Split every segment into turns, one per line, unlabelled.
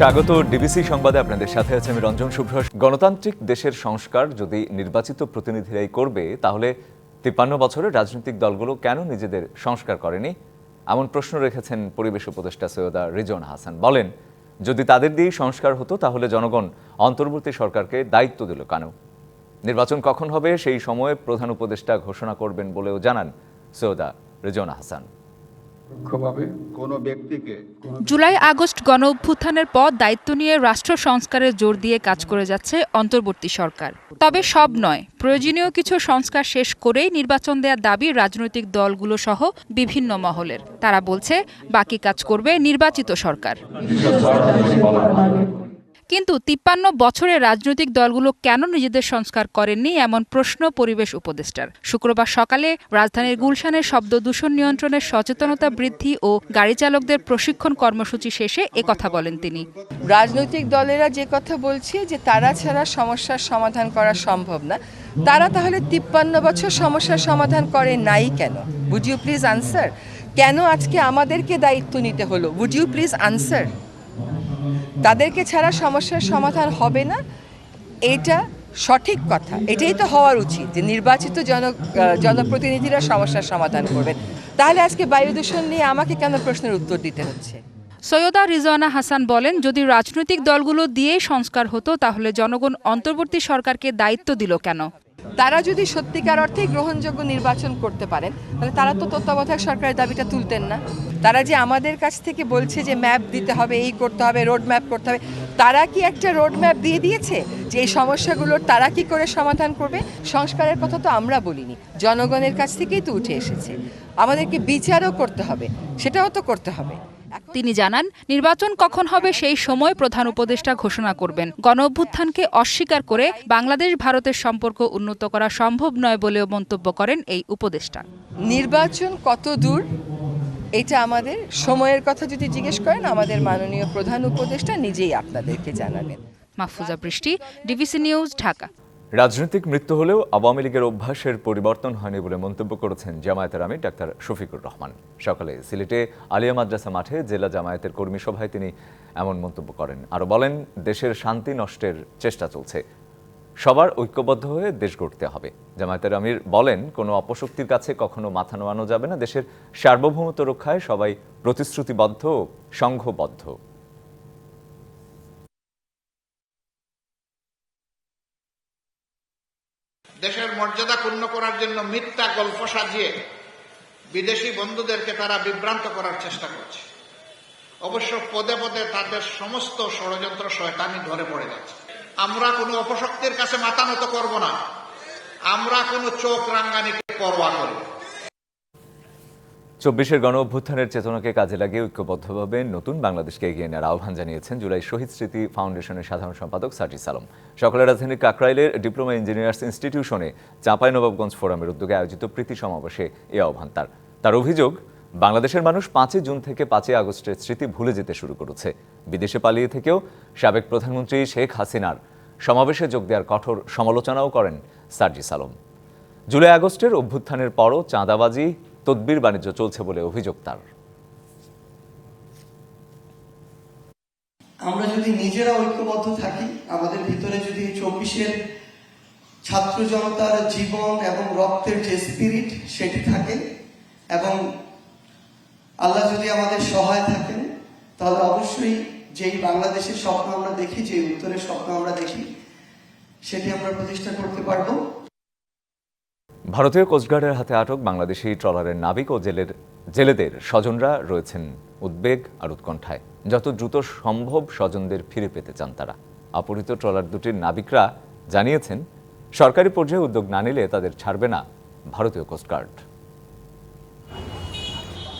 স্বাগত। ডিবিসি সংবাদে আপনাদের সাথে আছে আমি রঞ্জন শুভ্র গণতান্ত্রিক দেশের সংস্কার যদি নির্বাচিত প্রতিনিধিরাই করবে, তাহলে তিপ্পান্ন বছরের রাজনৈতিক দলগুলো কেন নিজেদের সংস্কার করেনি? এমন প্রশ্ন রেখেছেন পরিবেশ উপদেষ্টা সৈয়দা রিজন হাসান। বলেন, যদি তাদের দিয়েই সংস্কার হতো, তাহলে জনগণ অন্তর্বর্তী সরকারকে দায়িত্ব দিল কেন? নির্বাচন কখন হবে সেই সময়ে প্রধান উপদেষ্টা ঘোষণা করবেন বলেও জানান সৈয়দা রিজন হাসান।
কোনো ব্যক্তিকে
জুলাই আগস্ট গণ অভ্যুত্থানের পর দায়িত্ব নিয়ে রাষ্ট্র সংস্কারের জোর দিয়ে কাজ করে যাচ্ছে অন্তর্বর্তী সরকার। তবে সব নয় প্রয়োজনীয় কিছু সংস্কার শেষ করেই নির্বাচন দেওয়ার দাবি রাজনৈতিক দলগুলো সহ বিভিন্ন মহলের। তারা বলছে বাকি কাজ করবে নির্বাচিত সরকার। কিন্তু তিপ্পান্ন বছরের রাজনৈতিক দলগুলো কেন নিজেদের সংস্কার করেননি এমন প্রশ্ন পরিবেশ উপদেষ্টার। শুক্রবার সকালে রাজধানীর গুলশানের শব্দ দূষণ নিয়ন্ত্রণের সচেতনতা বৃদ্ধি ও গাড়ি চালকদের প্রশিক্ষণ কর্মসূচি শেষে একথা বলেন তিনি।
রাজনৈতিক দলেরা যে কথা বলছে যে তারা ছাড়া সমস্যার সমাধান করা সম্ভব না, তারা তাহলে তিপ্পান্ন বছর সমস্যার সমাধান করে নাই কেন? ইউ প্লিজ আনসার কেন আজকে আমাদেরকে দায়িত্ব নিতে হলো? ইউ প্লিজ আনসার তাদেরকে ছাড়া সমস্যার সমাধান হবে না। এটা সঠিক কথা। এটাই তো হওয়ার উচিত যে নির্বাচিত জন জনপ্রতিনিধিরা সমস্যার সমাধান করবেন। তাহলে আজকে বায়ু দূষণ নিয়ে আমাকে কেন প্রশ্নের উত্তর দিতে হচ্ছে?
সৈয়দা রিজওয়ানা হাসান বলেন, যদি রাজনৈতিক দলগুলো দিয়েই সংস্কার হতো, তাহলে জনগণ অন্তর্বর্তী সরকারকে দায়িত্ব দিল কেন?
তারা যদি সত্যিকার অর্থে গ্রহণযোগ্য নির্বাচন করতে পারেন, তাহলে তারা তো তত্ত্বাবধায়ক সরকারের দাবিটা তুলতেন না। তারা যে আমাদের কাছ থেকে বলছে যে ম্যাপ দিতে হবে, এই করতে হবে রোড ম্যাপ করতে হবে তারা কি একটা রোড ম্যাপ দিয়ে দিয়েছে যে এই সমস্যাগুলোর তারা কি করে সমাধান করবে? সংস্কারের কথা তো আমরা বলিনি। জনগণের কাছ থেকেই তো উঠে এসেছে। আমাদেরকে বিচারও করতে হবে সেটাও তো করতে হবে।
তিনি জানান নির্বাচন কখন হবে সেই সময় প্রধান উপদেষ্টা ঘোষণা করবেন। গণ অভ্যুত্থানকে অস্বীকার করে বাংলাদেশ ভারতের সম্পর্ক উন্নত করা সম্ভব নয় বলেও মন্তব্য করেন এই উপদেষ্টা।
নির্বাচন কত দূর? এটা আমাদের সময়ের কথা যদি জিজ্ঞেস করেন আমাদের মাননীয় প্রধান উপদেষ্টা নিজেই আপনাদেরকে জানাবেন।
মাহফুজা বৃষ্টি ডিবিসি নিউজ ঢাকা।
রাজনৈতিক মৃত্যু হলেও আওয়ামী লীগের অভ্যাসের পরিবর্তন হয়নি বলে মন্তব্য করেছেন জামায়াতের আমির ডাক্তার শফিকুর রহমান। সকালে সিলেটে আলিয়া মাদ্রাসা মাঠে জেলা জামায়াতের কর্মী সভায় তিনি এমন মন্তব্য করেন। আরও বলেন দেশের শান্তি নষ্টের চেষ্টা চলছে। সবার ঐক্যবদ্ধ হয়ে দেশ গড়তে হবে। জামায়াতের আমির বলেন, কোনো অপশক্তির কাছে কখনো মাথা নোয়ানো যাবে না। দেশের সার্বভৌমত্ব রক্ষায় সবাই প্রতিশ্রুতিবদ্ধ সংঘবদ্ধ।
দেশের মর্যাদা পূর্ণ করার জন্য মিথ্যা গল্প সাজিয়ে বিদেশি বন্ধুদেরকে তারা বিভ্রান্ত করার চেষ্টা করছে। অবশ্য পদে পদে তাদের সমস্ত ষড়যন্ত্র শয়তানি ধরে পড়ে যাচ্ছে। আমরা কোনো অপশক্তির কাছে মাথা নত করব না। আমরা কোনো চোখ রাঙ্গানিকে পরোয়া করি।
চব্বিশের গণ অভ্যুত্থানের চেতনাকে কাজে লাগিয়ে ঐক্যবদ্ধভাবে নতুন বাংলাদেশকে এগিয়ে নেওয়ার আহ্বান জানিয়েছেন জুলাই শহীদ স্মৃতি ফাউন্ডেশনের সাধারণ সম্পাদক সাজিস আলম সকালে রাজধানীর কাকরাইলের ডিপ্লোমা ইঞ্জিনিয়ার্স ইনস্টিটিউশনে চাঁপাই নবাবগঞ্জ ফোরামের উদ্যোগে আয়োজিত প্রীতি সমাবেশে এ আহ্বান তার। তার অভিযোগ বাংলাদেশের মানুষ পাঁচই জুন থেকে পাঁচই আগস্টের স্মৃতি ভুলে যেতে শুরু করেছে। বিদেশে পালিয়ে থেকেও সাবেক প্রধানমন্ত্রী শেখ হাসিনার সমাবেশে যোগ দেওয়ার কঠোর সমালোচনাও করেন সার্জিস আলম জুলাই আগস্টের অভ্যুত্থানের পরও চাঁদাবাজি, তদবির বাণিজ্য চলছে বলে অভিযোগ তার।
আমরা যদি নিজেরা ঐক্যবদ্ধ থাকি, আমাদের ভিতরে যদি চব্বিশের ছাত্র জনতার জীবন এবং রক্তের যে স্পিরিট সেটি থাকে এবং আল্লাহ যদি আমাদের সহায় থাকেন, তাহলে অবশ্যই যেই বাংলাদেশের স্বপ্ন আমরা দেখি যে উত্তরের স্বপ্ন আমরা দেখি, সেটি আমরা প্রতিষ্ঠা করতে পারব।
ভারতীয় কোস্টগার্ডের হাতে আটক বাংলাদেশি ট্রলারের নাবিক ও জেলের, জেলেদের স্বজনরা রয়েছেন উদ্বেগ আর উৎকণ্ঠায়। যত দ্রুত সম্ভব স্বজনদের ফিরে পেতে চান তারা। অপহৃত ট্রলার দুটির নাবিকরা জানিয়েছেন, সরকারি পর্যায়ে উদ্যোগ না নিলে তাদের ছাড়বে না ভারতীয় কোস্টগার্ড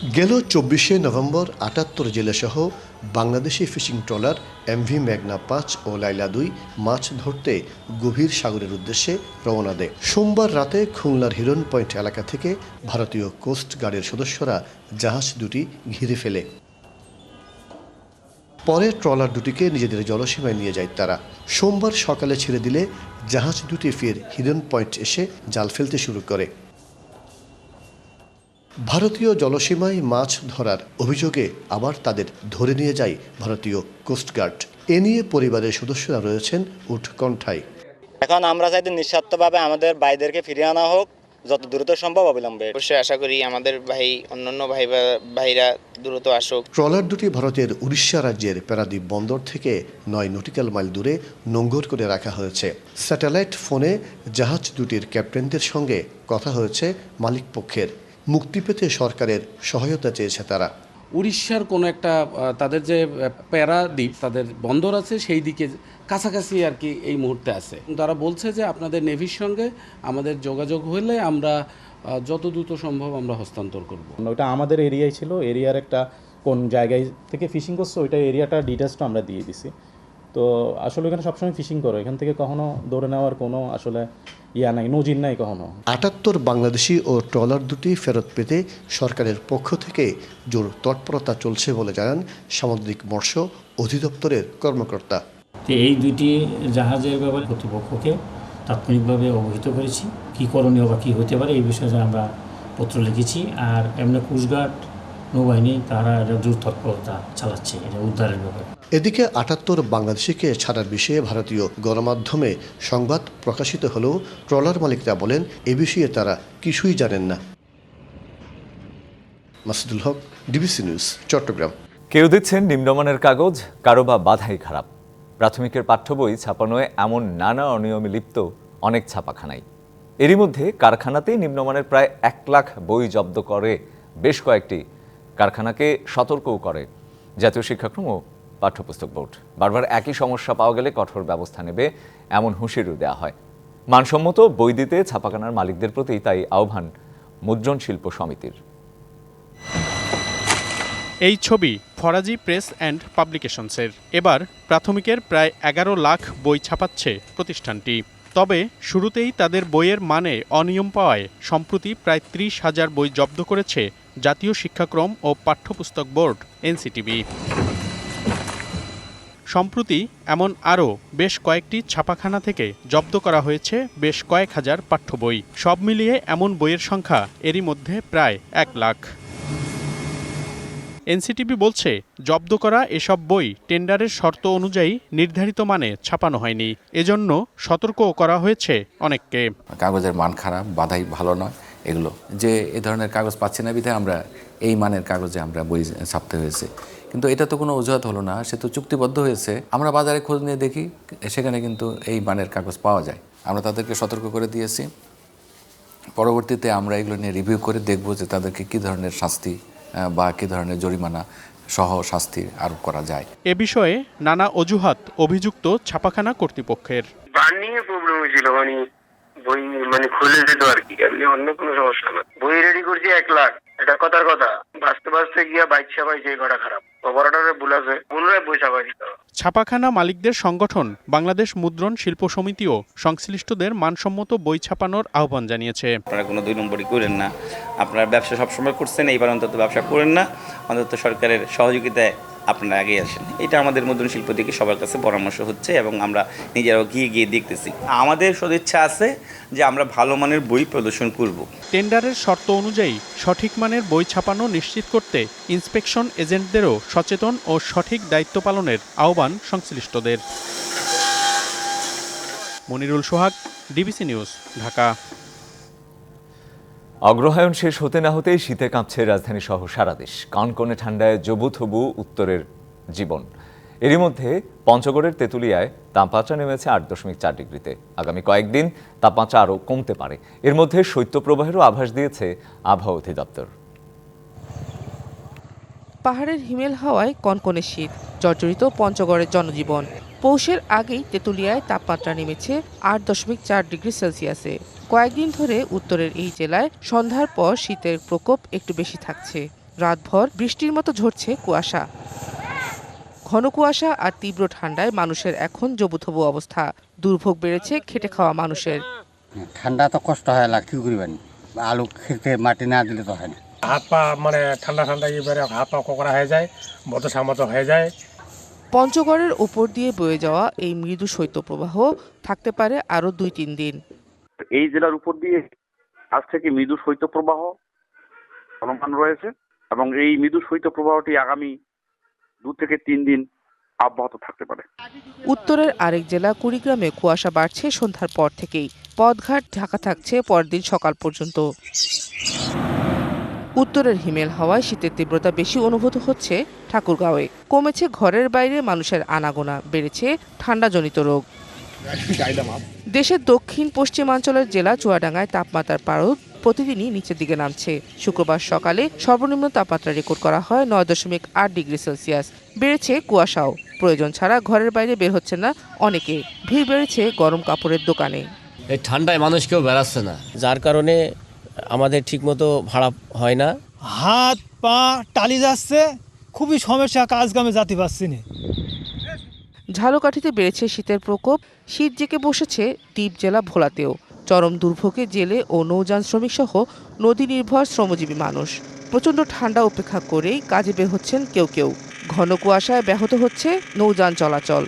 গেল চব্বিশে নভেম্বর আটাত্তর জেলেসহ বাংলাদেশি ফিশিং ট্রলার, এমভি মেঘনা পাঁচ ও লাইলা দুই মাছ ধরতে গভীর সাগরের উদ্দেশ্যে রওনা দেয়। সোমবার রাতে খুলনার হিরন পয়েন্ট এলাকা থেকে ভারতীয় কোস্ট গার্ডের সদস্যরা জাহাজ দুটি ঘিরে ফেলে। পরে ট্রলার দুটিকে নিজেদের জলসীমায় নিয়ে যায় তারা। সোমবার সকালে ছেড়ে দিলে জাহাজ দুটি ফের হিরন পয়েন্ট এসে জাল ফেলতে শুরু করে। ভারতীয় জলসীমায় মাছ ধরার অভিযোগে আবার তাদের ধরে নিয়ে যায় ভারতীয় কোস্টগার্ড এ নিয়ে পরিবারের সদস্যরা রয়েছেন উৎকণ্ঠায়
এখন আমরা চাইতে নিঃস্বার্থভাবে আমাদের ভাইদেরকে ফিরিয়ে আনা হোক যত দ্রুত সম্ভব অবিলম্বে।
অবশ্যই আশা করি আমাদের ভাই অন্যান্য ভাই ভাইরা দ্রুত আসুক।
ট্রলার দুটি ভারতের উড়িষ্যা রাজ্যের প্যারাদ্বীপ বন্দর থেকে নয় নটিক্যাল মাইল দূরে নোঙ্গর করে রাখা হয়েছে। স্যাটেলাইট ফোনে জাহাজ দুটির ক্যাপ্টেনদের সঙ্গে কথা হয়েছে মালিক পক্ষের মুক্তি পেতে সরকারের সহায়তা চেয়েছে তারা।
উড়িষ্যার কোনো একটা তাদের যে আহ, প্যারাদ্বীপ তাদের বন্দর আছে সেই দিকে কাছাকাছি আর কি এই মুহূর্তে আছে। তারা বলছে যে আপনাদের নেভির সঙ্গে আমাদের যোগাযোগ হলে আমরা যত দ্রুত সম্ভব আমরা হস্তান্তর করব।
ওটা আমাদের এরিয়ায় ছিল এরিয়ার একটা কোন জায়গায় থেকে ফিশিং করছে ওইটা এরিয়াটা ডিটেলসটা আমরা দিয়ে দিছি। তো আসলে এখানে সবসময় ফিশিং করো। এখান থেকে কখনো ধরে নেওয়ার কোনো আসলে ইয়া নাই নজির নাই কখনো।
আটাত্তর বাংলাদেশি ও ট্রলার দুটি ফেরত পেতে সরকারের পক্ষ থেকে জোর তৎপরতা চলছে বলে জানান সামুদ্রিক মৎস্য অধিদপ্তরের কর্মকর্তা।
তো এই দুইটি জাহাজের ব্যাপারে কর্তৃপক্ষকে তাৎক্ষণিকভাবে অবহিত করেছি। কী করণীয় বা কী হতে পারে এই বিষয়ে আমরা পত্র লিখেছি। আর এমনি কোস্টগার্ড নৌবাহিনী তারা এটা জোর তৎপরতা চালাচ্ছে এটা উদ্ধারের ব্যাপারে।
এদিকে আটাত্তর বাংলাদেশিকে ছাড়ার বিষয়ে ভারতীয় গণমাধ্যমে সংবাদ প্রকাশিত হলেও ট্রলার মালিকরা বলেন এ বিষয়ে তারা কিছুই জানেন না। Masudul Haque DBC news Chattogram.
কেউ দিচ্ছেন নিম্নমানের কাগজ কারও বা বাধাই খারাপ। প্রাথমিকের পাঠ্য বই ছাপানোয় এমন নানা অনিয়মে লিপ্ত অনেক ছাপাখানাই। এরই মধ্যে কারখানাতেই নিম্নমানের প্রায় এক লাখ বই জব্দ করে বেশ কয়েকটি কারখানাকে সতর্কও করে। জাতীয় শিক্ষাক্রম ও পাঠ্যপুস্তক বোর্ড। বারবার একই সমস্যা পাওয়া গেলে কঠোর ব্যবস্থা নেবে এমন হুঁশিয়ারিও দেওয়া হয়। মানসম্মত বই দিতে ছাপাখানার মালিকদের প্রতি তাই আহ্বান মুদ্রণ শিল্প সমিতির।
এই ছবি ফরাজি প্রেস অ্যান্ড পাবলিকেশনসের। এবার প্রাথমিকের প্রায় এগারো লাখ বই ছাপাচ্ছে প্রতিষ্ঠানটি। তবে শুরুতেই তাদের বইয়ের মানে অনিয়ম পাওয়ায় সম্প্রতি প্রায় ত্রিশ হাজার বই জব্দ করেছে জাতীয় শিক্ষাক্রম ও পাঠ্যপুস্তক বোর্ড, এনসিটিবি। সম্প্রতি এমন আরও বেশ কয়েকটি ছাপাখানা থেকে জব্দ করা হয়েছে বেশ কয়েক হাজার পাঠ্য বই। সব মিলিয়ে এমন বইয়ের সংখ্যা এরই মধ্যে প্রায় এক লাখ। এনসিটিভি বলছে, জব্দ করা এসব বই টেন্ডারের শর্ত অনুযায়ী নির্ধারিত মানে ছাপানো হয়নি। এজন্য সতর্কও করা হয়েছে অনেককে।
কাগজের মান খারাপ, বাধাই ভালো নয়। এগুলো। যে এ ধরনের কাগজ পাচ্ছি না বিধায় আমরা এই মানের কাগজে আমরা বই ছাপতে হয়েছে। কিন্তু এটা তো কোনো অজুহাত হলো না সে তো চুক্তিবদ্ধ হয়েছে। আমরা বাজারে খোঁজ নিয়ে দেখি সেখানে কিন্তু এই মানের কাগজ পাওয়া যায়। আমরা তাদেরকে সতর্ক করে দিয়েছি। পরবর্তীতে আমরা এগুলো নিয়ে রিভিউ করে দেখব যে তাদেরকে কী ধরনের শাস্তি আহ, বা কী ধরনের জরিমানা সহ শাস্তি আরোপ করা যায়।
এ বিষয়ে নানা অজুহাত অভিযুক্ত ছাপাখানা কর্তৃপক্ষের।
বই মানে খুলে যেত আর কি এমনি অন্য কোনো সমস্যা না। বই রেডি করছি এক লাখ এটা কথার কথা। বাঁচতে বাঁচতে গিয়া বাইক ছাপাই যে কটা খারাপ। অপারেটরে ভুল আছে পুনরায় বই ছাপাই দিতে
ছাপাখানা মালিকদের সংগঠন বাংলাদেশ মুদ্রণ শিল্প সমিতিও সংশ্লিষ্টদের মানসম্মত বই ছাপানোর আহ্বান জানিয়েছে।
আপনারা কোনো দুই নম্বরই করেন না। আপনারা ব্যবসা সবসময় করছেন এইবার অন্তত ব্যবসা করেন না। অন্তত সরকারের সহযোগিতায় আপনারা আগে আসেন। এটা আমাদের মুদ্রণ শিল্প থেকে সবার কাছে পরামর্শ হচ্ছে এবং আমরা নিজেরাও গিয়ে গিয়ে দেখতেছি। আমাদের সদিচ্ছা আছে যে আমরা ভালো মানের বই প্রদর্শন করব।
টেন্ডারের শর্ত অনুযায়ী সঠিক মানের বই ছাপানো নিশ্চিত করতে ইন্সপেকশন এজেন্টদেরও সচেতন ও সঠিক দায়িত্ব পালনের আহ্বান সংশ্লিষ্টদের। Monirul Sohag, DBC news, Dhaka.
অগ্রহায়ণ শেষ হতে না হতেই শীতে কাঁপছে রাজধানী সহ সারা দেশ। কনকনে ঠান্ডায় জবুথবু উত্তরের জীবন। এরই মধ্যে পঞ্চগড়ের তেঁতুলিয়ায় তাপমাত্রা নেমেছে আট দশমিক চার ডিগ্রিতে। আগামী কয়েকদিন তাপমাত্রা আরও কমতে পারে। এর মধ্যে শৈত্যপ্রবাহেরও আভাস দিয়েছে আবহাওয়া অধিদপ্তর।
পাহাড়ের হিমেল হাওয়ায় কনকনে শীত, জর্জরিত পঞ্চগড়ের জনজীবন। পৌষের আগেই তেঁতুলিয়ায় তাপমাত্রা নেমেছে আট দশমিক চার ডিগ্রি সেলসিয়াসে। কয়েকদিন ধরে উত্তরের এই জেলায় সন্ধ্যার পর শীতের প্রকোপ একটু বেশি থাকছে। রাতভর বৃষ্টির মতো ঝরছে কুয়াশা। ঘন কুয়াশা আর তীব্র ঠান্ডায় মানুষের এখন জবুথবু অবস্থা। দুর্ভোগ বেড়েছে খেটে খাওয়া মানুষের।
ঠান্ডা তো কষ্ট হয় লাগ কি করিবেন? আলু খেতে মাটি না দিলে তো হয় না।
হাত পা মানে ঠান্ডা ঠান্ডা এবারে হাত পা কোকড়া হয়ে যায় বত সামত হয়ে যায়।
পঞ্চগড়ের ওপর দিয়ে বয়ে যাওয়া এই মৃদু শৈত্যপ্রবাহ থাকতে পারে আরও দুই তিন দিন।
এই জেলার উপর দিয়ে আজ থেকে মৃদু শৈত্যপ্রবাহ
চলমান রয়েছে এবং এই মৃদু শৈত্যপ্রবাহটি আগামী দু থেকে তিন দিন অব্যাহত থাকতে পারে।
উত্তরের আরেক জেলা কুড়িগ্রামে কুয়াশা বাড়ছে সন্ধ্যার পর থেকেই। পথঘাট ঢাকা থাকছে পরদিন সকাল পর্যন্ত। উত্তরের হিমেল হাওয়ায় শীতের তীব্রতা বেশি অনুভূত হচ্ছে ঠাকুরগাঁওয়ে। কমেছে ঘরের বাইরে মানুষের আনাগোনা, বেড়েছে ঠান্ডাজনিত রোগ। দেশের দক্ষিণ পশ্চিমাঞ্চলের জেলা চুয়াডাঙ্গায় তাপমাত্রার পারদ প্রতিদিনই নিচের দিকে নামছে। শুক্রবার সকালে সর্বনিম্ন তাপমাত্রা রেকর্ড করা হয় নয় দশমিক আট ডিগ্রি সেলসিয়াস। বেড়েছে কুয়াশাও। প্রয়োজন ছাড়া ঘরের বাইরে বের হচ্ছে না অনেকে। ভিড় বেড়েছে গরম কাপড়ের দোকানে।
এই ঠান্ডায় মানুষ কেউ বেড়াচ্ছে না। যার কারণে আমাদের ঠিকমতো ভাড়া হয় না।
হাত পা টালি যাচ্ছে খুবই সমস্যা কাজ কামে যাতে পারছি না।
ঝালকাঠিতে বেড়েছে শীতের প্রকোপ শীত জেকে বসেছে দ্বীপ জেলা ভোলাতেও। চরম দুর্ভোগে জেলে ও নৌযান শ্রমিক সহ নদী নির্ভর শ্রমজীবী মানুষ। প্রচণ্ড ঠান্ডা উপেক্ষা করেই কাজে বের হচ্ছেন কেউ কেউ। ঘন কুয়াশায় ব্যাহত হচ্ছে নৌযান চলাচল।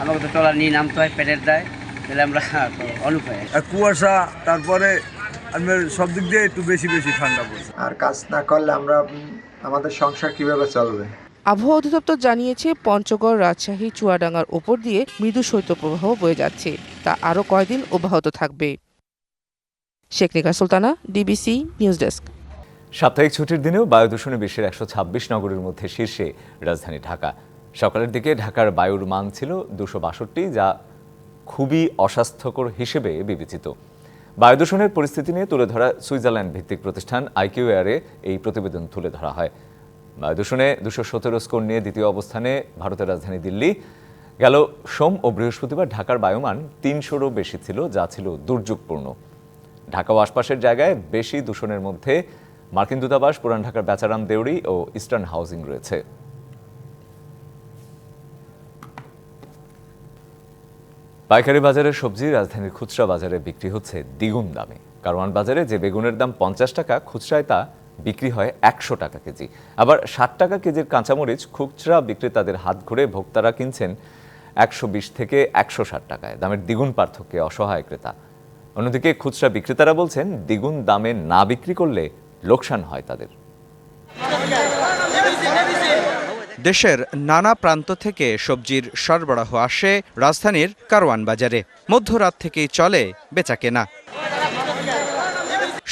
আমাকে তো ট্রলার নিয়ে নামতে হয় পেটের দেয় তাহলে আমরা অনুপায়
কুয়াশা তারপরে আপনার সব দিক দিয়ে একটু বেশি বেশি ঠান্ডা পড়ছে।
আর কাজ না করলে আমরা আমাদের সংসার কীভাবে চলবে?
আবহাওয়া অধিদপ্তর জানিয়েছে পঞ্চগড় রাজশাহী চুয়াডাঙ্গার ওপর দিয়ে মৃদু শৈত্যপ্রবাহ বয়ে যাচ্ছে। তা আরও কয়দিন অব্যাহত থাকবে? Sheikh Nikar Sultana DBC news desk.
সাপ্তাহিক ছুটির দিনেও বায়ু দূষণে বিশ্বের একশো ছাব্বিশ নগরের মধ্যে শীর্ষে রাজধানী ঢাকা। সকালের দিকে ঢাকার বায়ুর মান ছিল দুশো বাষট্টি যা খুবই অস্বাস্থ্যকর হিসেবে বিবেচিত। বায়ু দূষণের পরিস্থিতি নিয়ে তুলে ধরা সুইজারল্যান্ড ভিত্তিক প্রতিষ্ঠান আইকিউ এয়ারে এই প্রতিবেদন তুলে ধরা হয়। বায়ু দূষণে দুশো সতেরো স্কোর নিয়ে দ্বিতীয় অবস্থানে ভারতের রাজধানী দিল্লি। গেল সোম ও বৃহস্পতিবার ঢাকার বায়ুমান তিনশোরও বেশি ছিল, যা ছিল দুর্যোগপূর্ণ। ঢাকা ও আশপাশের জায়গায় বেশি দূষণের মধ্যে মার্কিন দূতাবাস, পুরান ঢাকার বেচারাম দেউড়ি ও ইস্টার্ন হাউজিং রয়েছে। পাইকারি বাজারে সবজি রাজধানীর খুচরা বাজারে বিক্রি হচ্ছে দ্বিগুণ দামে। কারওয়ান বাজারে যে বেগুনের দাম পঞ্চাশ টাকা, খুচরায় তা বিক্রি হয় একশো টাকা কেজি। আবার ষাট টাকা কেজির কাঁচামরিচ খুচরা বিক্রেতাদের হাত ঘুরে ভোক্তারা কিনছেন একশো বিশ থেকে একশো ষাট টাকায়। দামের দ্বিগুণ পার্থক্যে অসহায় ক্রেতা। অন্যদিকে খুচরা বিক্রেতারা বলছেন, দ্বিগুণ দামে না বিক্রি করলে লোকসান হয় তাদের।
দেশের নানা প্রান্ত থেকে সবজির সরবরাহ আসে রাজধানীর কারওয়ান বাজারে। মধ্যরাত থেকেই চলে বেচাকেনা।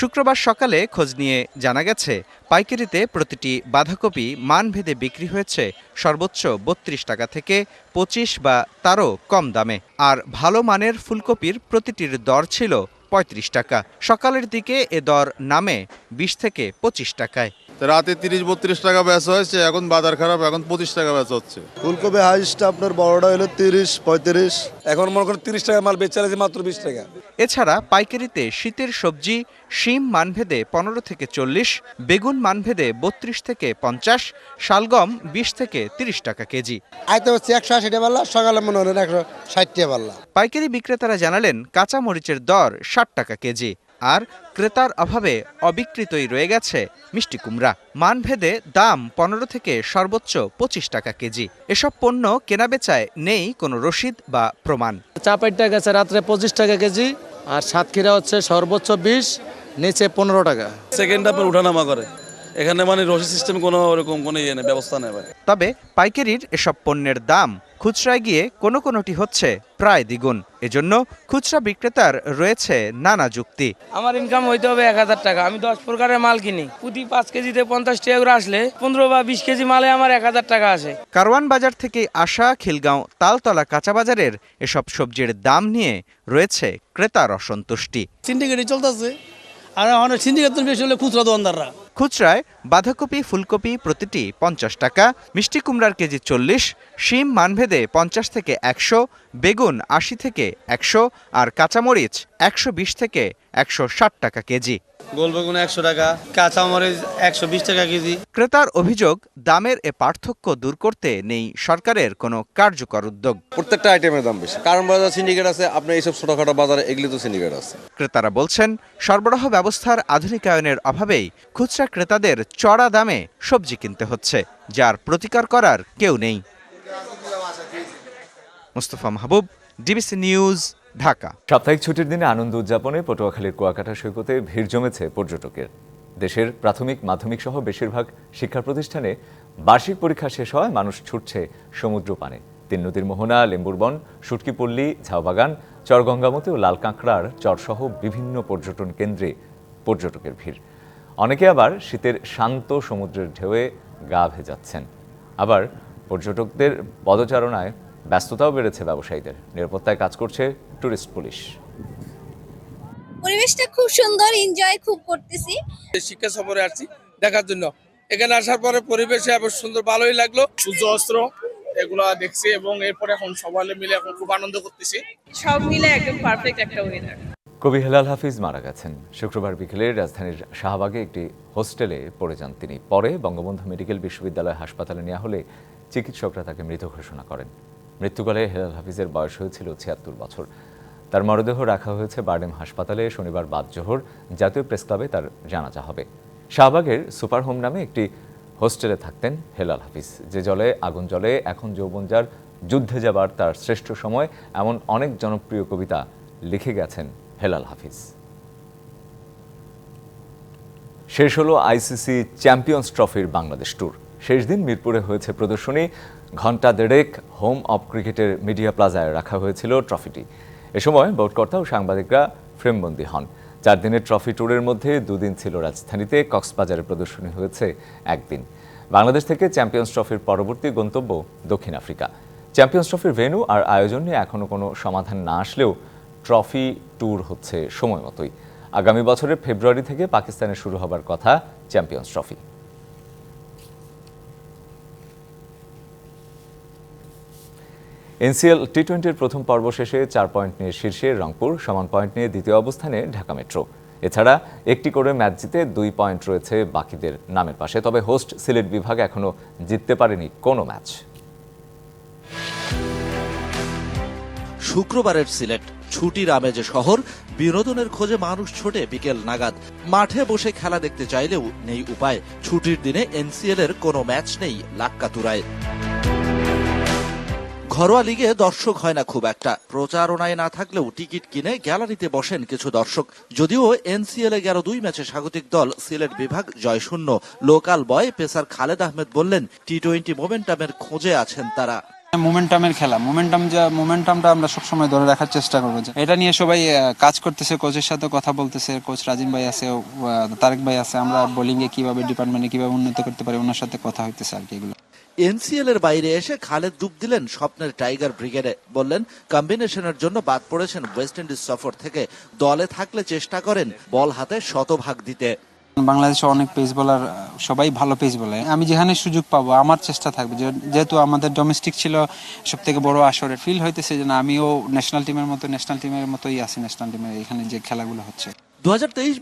শুক্রবার সকালে খোঁজ নিয়ে জানা গেছে, পাইকারিতে প্রতিটি বাঁধাকপি মানভেদে বিক্রি হয়েছে সর্বোচ্চ বত্রিশ টাকা থেকে পঁচিশ বা তারও কম দামে। আর ভালো মানের ফুলকপির প্রতিটির দর ছিল পঁয়ত্রিশ টাকা। সকালের দিকে এ দর নামে বিশ থেকে পঁচিশ টাকায়।
রাতে তিরিশ বত্রিশ টাকা বেচা হয়েছে এখন বাজার খারাপ এখন পঁচিশ টাকা বেচা হচ্ছে।
ফুলকপি হাইস্টটা আপনার বড়টা হলো তিরিশ পঁয়ত্রিশ।
এখন মনে করেন তিরিশ টাকা মাল বেচা আছে মাত্র বিশ টাকা।
এছাড়া পাইকারিতে শীতের সবজি শিম মানভেদে পনেরো থেকে চল্লিশ বেগুন মানভেদে বত্রিশ থেকে পঞ্চাশ শালগম বিশ থেকে তিরিশ টাকা কেজি।
আইতে হচ্ছে একশো আশি টাকা পাল্লা সকালে মনে হলেন একশো ষাট টাকা পাল্লা
পাইকারি বিক্রেতারা জানালেন কাঁচা মরিচের দর ষাট টাকা কেজি। আর ক্রেতার অভাবে অবিকৃতই রয়ে গেছে মিষ্টি কুমড়া। মানভেদে দাম পনেরো থেকে সর্বোচ্চ পঁচিশ টাকা কেজি। এসব পণ্য কেনাবেচায় নেই কোনো রসিদ বা প্রমাণ।
চাপাইটা গেছে রাত্রে পঁচিশ টাকা কেজি আর সাতক্ষীরা হচ্ছে সর্বোচ্চ বিশ নিচে পনেরো টাকা।
সেকেন্ড হাফের উঠানামা করে। এখানে মানে রসি সিস্টেম কোনো ওরকম কোনো ইয়ে নেই ব্যবস্থা নেই
তবে পাইকারির এসব পণ্যের দাম খুচরায় গিয়ে কোনো কোনোটি হচ্ছে প্রায় দ্বিগুণ। এজন্য খুচরা বিক্রেতার রয়েছে নানা যুক্তি।
আমার ইনকাম হইতে হবে এক হাজার টাকা। আমি দশ প্রকারের মাল কিনি। প্রতি পাঁচ কেজিতে পঞ্চাশ টাকা করে আসলে পনেরো বা বিশ কেজি মালে আমার এক হাজার টাকা আসে।
কারওয়ান বাজার থেকে আসা খিলগাঁও তালতলা কাঁচা বাজারের এসব সবজির দাম নিয়ে রয়েছে ক্রেতার অসন্তুষ্টি।
সিন্ডিকেটই চলতেছে। আর আমাদের বেশি হলে খুচরা দোকানদাররা।
খুচরায় বাঁধাকপি, ফুলকপি প্রতিটি পঞ্চাশ টাকা, মিষ্টি কুমড়ার কেজি চল্লিশ, শিম মানভেদে পঞ্চাশ থেকে একশো, বেগুন আশি থেকে একশো, আর কাঁচামরিচ একশো বিশ থেকে একশো ষাট টাকা কেজি।
গোল বেগুন একশো টাকা কাঁচা মরিচ একশো বিশ টাকা কেজি।
ক্রেতার অভিযোগ দামের এ পার্থক্য দূর করতে নেই সরকারের কোনো কার্যকর উদ্যোগ।
প্রত্যেকটা আইটেমের দাম বেশি। কারণ বাজার সিন্ডিকেট আছে আপনার এইসব ছোটখাটো বাজারে এগুলি তো সিন্ডিকেট আছে।
ক্রেতারা বলছেন সরবরাহ ব্যবস্থার আধুনিকায়নের অভাবেই খুচরা ক্রেতাদের চড়া দামে সবজি কিনতে হচ্ছে যার প্রতিকার করার কেউ নেই। Mustafa Mahbub DBC news Dhaka.
সাপ্তাহিক ছুটির দিনে আনন্দ উদযাপনে পটুয়াখালীর কুয়াকাটা সৈকতে ভিড় জমেছে পর্যটকের। দেশের প্রাথমিক, মাধ্যমিক সহ বেশিরভাগ শিক্ষা প্রতিষ্ঠানে বার্ষিক পরীক্ষা শেষ হয় মানুষ ছুটছে সমুদ্র পানে তিন নদীর মোহনা, লেম্বুরবন, সুটকিপল্লী, ঝাউবাগান, চরগঙ্গামতি ও লালকাঁকড়ার চরসহ বিভিন্ন পর্যটন কেন্দ্রে পর্যটকের ভিড়। অনেকে আবার শীতের শান্ত সমুদ্রের ঢেউয়ে গা ভেজাচ্ছেন। আবার পর্যটকদের পদচারণায় ব্যস্ততাও বেড়েছে ব্যবসায়ীদের। নিরাপত্তায় কাজ করছে ট্যুরিস্ট পুলিশ।
পরিবেশটা খুব সুন্দর এনজয় খুব করতেছি।
শিক্ষা সফরে আসছি দেখার জন্য। এখানে আসার পরে পরিবেশে আবার সুন্দর ভালোই লাগল। সূর্য অস্ত্র এগুলো দেখছি এবং এরপরে এখন সবাই মিলে এখন খুব আনন্দ করতেছি।
সব মিলে একদম পারফেক্ট একটা ওয়েদার
কবি হেলাল হাফিজ মারা গেছেন। শুক্রবার বিকেলে রাজধানীর শাহবাগে একটি হোস্টেলে পড়ে যান তিনি। পরে বঙ্গবন্ধু মেডিকেল বিশ্ববিদ্যালয় হাসপাতালে নেওয়া হলে চিকিৎসকরা তাকে মৃত ঘোষণা করেন। মৃত্যুকালে হেলাল হাফিজের বয়স হয়েছিল ছিয়াত্তর বছর। তার মরদেহ রাখা হয়েছে বারডেম হাসপাতালে শনিবার বাদ জোহর, জাতীয় প্রেস ক্লাবে তার জানাজা হবে। শাহবাগের সুপার হোম নামে একটি হোস্টেলে থাকতেন হেলাল হাফিজ। যে জলে আগুন জলে এখন যৌবন যার, যুদ্ধে যাবার তার শ্রেষ্ঠ সময়, এমন অনেক জনপ্রিয় কবিতা লিখে গেছেন হেলাল হাফিজ। শেষ হলো আইসিসি চ্যাম্পিয়ন্স ট্রফির বাংলাদেশ ট্যুর। শেষ দিন মিরপুরে হয়েছে প্রদর্শনী। ঘণ্টা দেড়েক হোম অব ক্রিকেটের মিডিয়া প্লাজায় রাখা হয়েছিল ট্রফিটি। এ সময় বোর্ডকর্তা ও সাংবাদিকরা ফ্রেমবন্দি হন। চার দিনের ট্রফি ট্যুরের মধ্যে দুদিন ছিল রাজধানীতে কক্সবাজারে প্রদর্শনী হয়েছে একদিন। বাংলাদেশ থেকে চ্যাম্পিয়ন্স ট্রফির পরবর্তী গন্তব্য দক্ষিণ আফ্রিকা। চ্যাম্পিয়ন্স ট্রফির ভেন্যু আর আয়োজন নিয়ে এখনও কোনো সমাধান না আসলেও ট্রফি ট্যুর হচ্ছে সময় মতোই। আগামী বছরের ফেব্রুয়ারি থেকে পাকিস্তানে শুরু হবার কথা চ্যাম্পিয়ন্স ট্রফি। এনসিএল টি টোয়েন্টির প্রথম পর্ব শেষে চার পয়েন্ট নিয়ে শীর্ষে রংপুর, সমান পয়েন্ট নিয়ে দ্বিতীয় অবস্থানে ঢাকা মেট্রো। এছাড়া একটি করে ম্যাচ জিতে দুই পয়েন্ট রয়েছে বাকিদের নামের পাশে। তবে হোস্ট সিলেট বিভাগ এখনও জিততে পারেনি কোনো ম্যাচ।
শুক্রবারের সিলেট ছুটির আমেজে শহর, বিনোদনের খোঁজে মানুষ ছোটে বিকেল নাগাদ। মাঠে বসে খেলা দেখতে চাইলেও নেই উপায়। ছুটির দিনে এনসিএল এর কোনো ম্যাচ নেই লাক্কাতুরায়। ঘরোয়া লিগে দর্শক হয় না খুব একটা। প্রচারণায় না থাকলেও টিকিট কিনে গ্যালারিতে বসেন কিছু দর্শক। যদিও এনসিএল এ গেল দুই ম্যাচে স্বাগতিক দল, সিলেট বিভাগ জয়শূন্য local boy pacer Khaled Ahmed বললেন টি টোয়েন্টি মোমেন্টামের খোঁজে আছেন তারা।
মোমেন্টামের খেলা। মোমেন্টাম যা মোমেন্টামটা আমরা সবসময় ধরে রাখার চেষ্টা করব এটা নিয়ে সবাই কাজ করতেছে কোচের সাথে কথা বলতেছে কোচ রাজিম ভাই আছে তারেক ভাই আছে, আমরা বোলিং এ কীভাবে ডিপার্টমেন্টে কীভাবে উন্নত করতে পারি, ওনার সাথে কথা হইতেছে আর কি এগুলো।
এনসিএল এর বাইরে এসে খালেদ ডুব দিলেন স্বপ্নের টাইগার ব্রিগেডে বললেন কম্বিনেশনের জন্য বাদ পড়েছেন ওয়েস্ট ইন্ডিজ সফর থেকে। দলে থাকলে চেষ্টা করেন, বল হাতে শতভাগ দিতে।
বাংলাদেশে অনেক পেস বলার সবাই ভালো পেস বলে আমি যেখানে সুযোগ পাবো, আমার চেষ্টা থাকবে। যেহেতু আমাদের ডোমেস্টিক ছিল সব থেকে বড় আসরে ফিল হইতেছে যে না, আমিও ন্যাশনাল টিমের মতো ন্যাশনাল টিমের মতোই আছি ন্যাশনাল টিমের এখানে যে খেলাগুলো হচ্ছে।
দু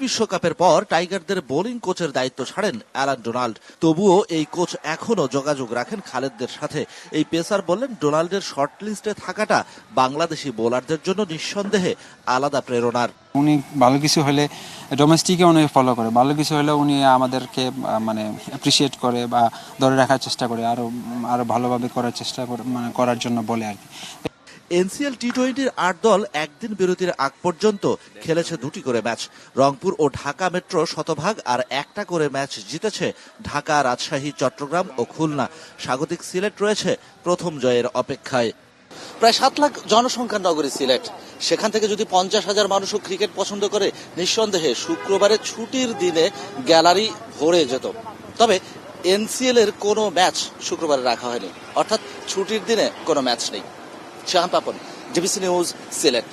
বিশ্বকাপের পর টাইগারদের বোলিং কোচের দায়িত্ব ছাড়েন অ্যালান ডোনাল্ড। তবুও এই কোচ এখনও যোগাযোগ রাখেন খালেদদের সাথে। এই পেসার বললেন ডোনাল্ডের শর্ট লিস্টে থাকাটা বাংলাদেশি বোলারদের জন্য নিঃসন্দেহে আলাদা প্রেরণার।
উনি ভালো কিছু হলে ডোমেস্টিকে উনি ফলো করে ভালো কিছু হলে উনি আমাদেরকে মানে অ্যাপ্রিসিয়েট করে বা ধরে রাখার চেষ্টা করে আরও উম, আরও ভালোভাবে করার চেষ্টা করে মানে করার জন্য বলে আর কি।
এনসিএল টি টোয়েন্টির আট দল একদিন বিরতির আগ পর্যন্ত খেলেছে দুটি করে ম্যাচ। রংপুর ও ঢাকা মেট্রো শতভাগ আর একটা করে ম্যাচ জিতেছে ঢাকা, রাজশাহী, চট্টগ্রাম ও খুলনা। স্বাগতিক সিলেট রয়েছে প্রথম জয়ের অপেক্ষায়। প্রায় সাত লাখ জনসংখ্যার নগরী সিলেট। সেখান থেকে যদি পঞ্চাশ হাজার মানুষও ক্রিকেট পছন্দ করে, নিঃসন্দেহে শুক্রবারে ছুটির দিনে গ্যালারি ভরে যেত। তবে এনসিএল এর কোনো ম্যাচ শুক্রবারে রাখা হয়নি। অর্থাৎ ছুটির দিনে কোনো ম্যাচ নেই। Shahan Papon DBC news, Sylhet.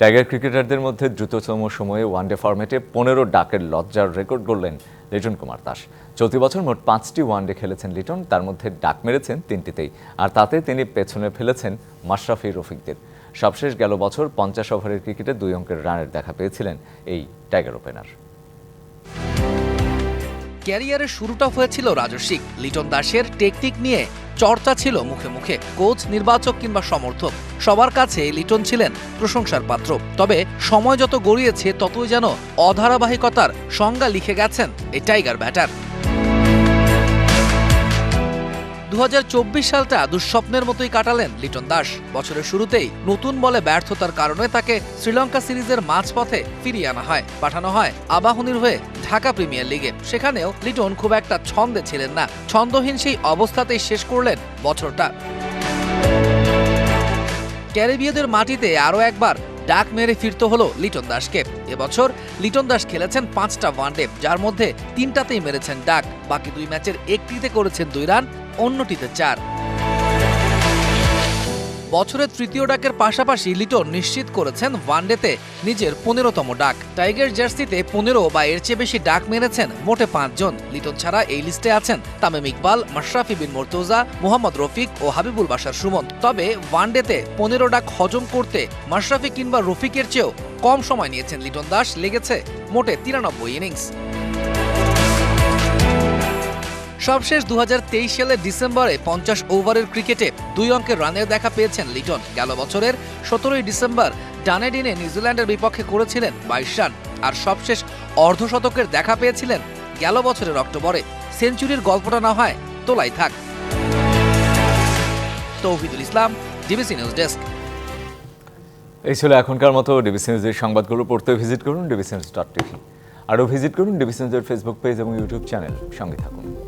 Tiger ক্রিকেটারদের মধ্যে দ্রুততম সময়ে ওয়ানডে ফরম্যাটে পনেরো ডাকের লজ্জার রেকর্ড গড়লেন লিটন কুমার দাস। চলতি বছর মোট পাঁচটি ওয়ানডে খেলেছেন লিটন, তার মধ্যে ডাক মেরেছেন তিনটিতেই, আর তাতে তিনি পেছনে ফেলেছেন মাশরাফি রফিকদের। সবশেষ গেল বছর পঞ্চাশ ওভারের ক্রিকেটে দুই অঙ্কের রানের দেখা পেয়েছিলেন এই টাইগার ওপেনার।
ক্যারিয়ারের শুরুটা হয়েছিল রাজস্বিক। লিটন দাসের টেকনিক নিয়ে চর্চা ছিল মুখে মুখে। কোচ, নির্বাচক কিংবা সমর্থক, সবার কাছে লিটন ছিলেন প্রশংসার পাত্র। তবে সময় যত গড়িয়েছে, ততই যেন অধারাবাহিকতার সংজ্ঞা লিখে গেছেন এই টাইগার ব্যাটার। দু হাজার চব্বিশ সালটা দুঃস্বপ্নের মতোই কাটালেন লিটন দাস। বছরের শুরুতেই নতুন বলে ব্যর্থতার কারণে তাকে শ্রীলঙ্কা সিরিজের মাঝপথে ফিরিয়ে আনা হয়। পাঠানো হয় আবাহনীর হয়ে ঢাকা প্রিমিয়ার লিগে। সেখানেও লিটন খুব একটা ছন্দে ছিলেন না। ছন্দহীন সেই অবস্থাতেই শেষ করলেন বছরটা। ক্যারিবীয়দের মাটিতে আরও একবার ডাক মেরে ফিরতে হলো লিটন দাসকে। এবছর লিটন দাস খেলেছেন পাঁচটা ওয়ানডে, যার মধ্যে তিনটাতেই মেরেছেন ডাক। বাকি দুই ম্যাচের একটিতে করেছেন দুই রান অন্যটিতে চার। বছরের তৃতীয় ডাকের পাশাপাশি লিটন নিশ্চিত করেছেন ওয়ানডেতে নিজের পনেরোতম ডাক। টাইগার জার্সিতে পনেরো বা এর চেয়ে বেশি ডাক মেরেছেন মোটে পাঁচজন। লিটন ছাড়া এই লিস্টে আছেন তামিম ইকবাল, মাশরাফি বিন মোর্তজা, মোহাম্মদ রফিক ও হাবিবুল বাশার সুমন তবে ওয়ানডেতে পনেরো ডাক হজম করতে মাশরাফি কিংবা রফিকের চেয়েও কম সময় নিয়েছেন লিটন দাস। লেগেছে মোটে তিরানব্বই ইনিংস। সবশেষ দুহাজার তেইশ সালের ডিসেম্বরে পঞ্চাশ ওভারের ক্রিকেটে দুই অঙ্কের রানের দেখা পেয়েছেন লিটন। গেল বছরের সতেরোই ডিসেম্বর ডানেডিনে নিউজিল্যান্ডের বিপক্ষে করেছিলেন বাইশ রান। আর সবশেষ অর্ধশতকের দেখা পেয়েছিলেন গেল বছরের অক্টোবরে। সেঞ্চুরির গল্পটা না হয়, তোলাই থাক। Tauhidul Islam, DBC news desk.
এই ছিল এখনকার মতো ডিবিসি নিউজের সংবাদগুলো পড়তে ভিজিট করুন ডিবিসি নিউজ ডট টিভি। আরও ভিজিট করুন ডিবিসি নিউজের ফেসবুক পেজ এবং ইউটিউব চ্যানেল সঙ্গে থাকুন।